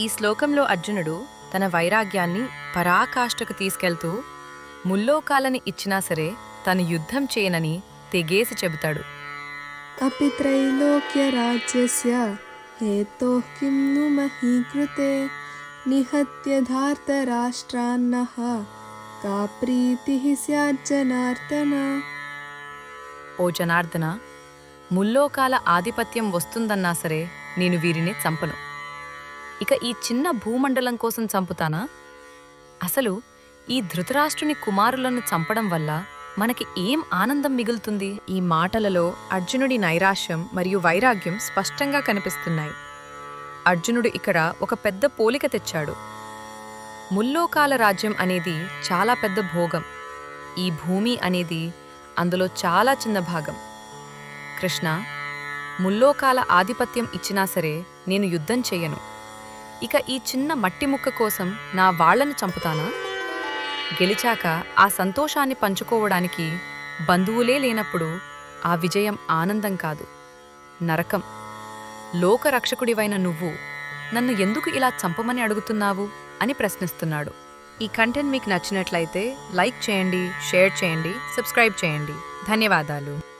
ఈ శ్లోకంలో అర్జునుడు తన వైరాగ్యాన్ని పరాకాష్ఠకు తీసుకెళ్తూ ముల్లోకాలని ఇచ్చినా సరే తను యుద్ధం చేయనని తెగేసి చెబుతాడు. ఓ జనార్దన ముల్లోకాల ఆధిపత్యం వస్తుందన్నా సరే నేను వీరిని చంపను. ఇక ఈ చిన్న భూమండలం కోసం చంపుతానా? అసలు ఈ ధృతరాష్ట్రుని కుమారులను చంపడం వల్ల మనకి ఏం ఆనందం మిగులుతుంది? ఈ మాటలలో అర్జునుడి నైరాశ్యం మరియు వైరాగ్యం స్పష్టంగా కనిపిస్తున్నాయి. అర్జునుడు ఇక్కడ ఒక పెద్ద పోలిక తెచ్చాడు. ముల్లోకాల రాజ్యం అనేది చాలా పెద్ద భోగం. ఈ భూమి అనేది అందులో చాలా చిన్న భాగం. కృష్ణ ముల్లోకాల ఆధిపత్యం ఇచ్చినా సరే నేను యుద్ధం చెయ్యను ఇక ఈ చిన్న మట్టి ముక్క కోసం నా వాళ్ళను చంపుతానా? గెలిచాక ఆ సంతోషాన్ని పంచుకోవడానికి బంధువులే లేనప్పుడు ఆ విజయం ఆనందం కాదు. నరకం. లోకరక్షకుడివైన నువ్వు నన్ను ఎందుకు ఇలా చంపమని అడుగుతున్నావు అని ప్రశ్నిస్తున్నాడు. ఈ కంటెంట్ మీకు నచ్చినట్లయితే లైక్ చేయండి షేర్ చేయండి సబ్స్క్రైబ్ చేయండి. ధన్యవాదాలు.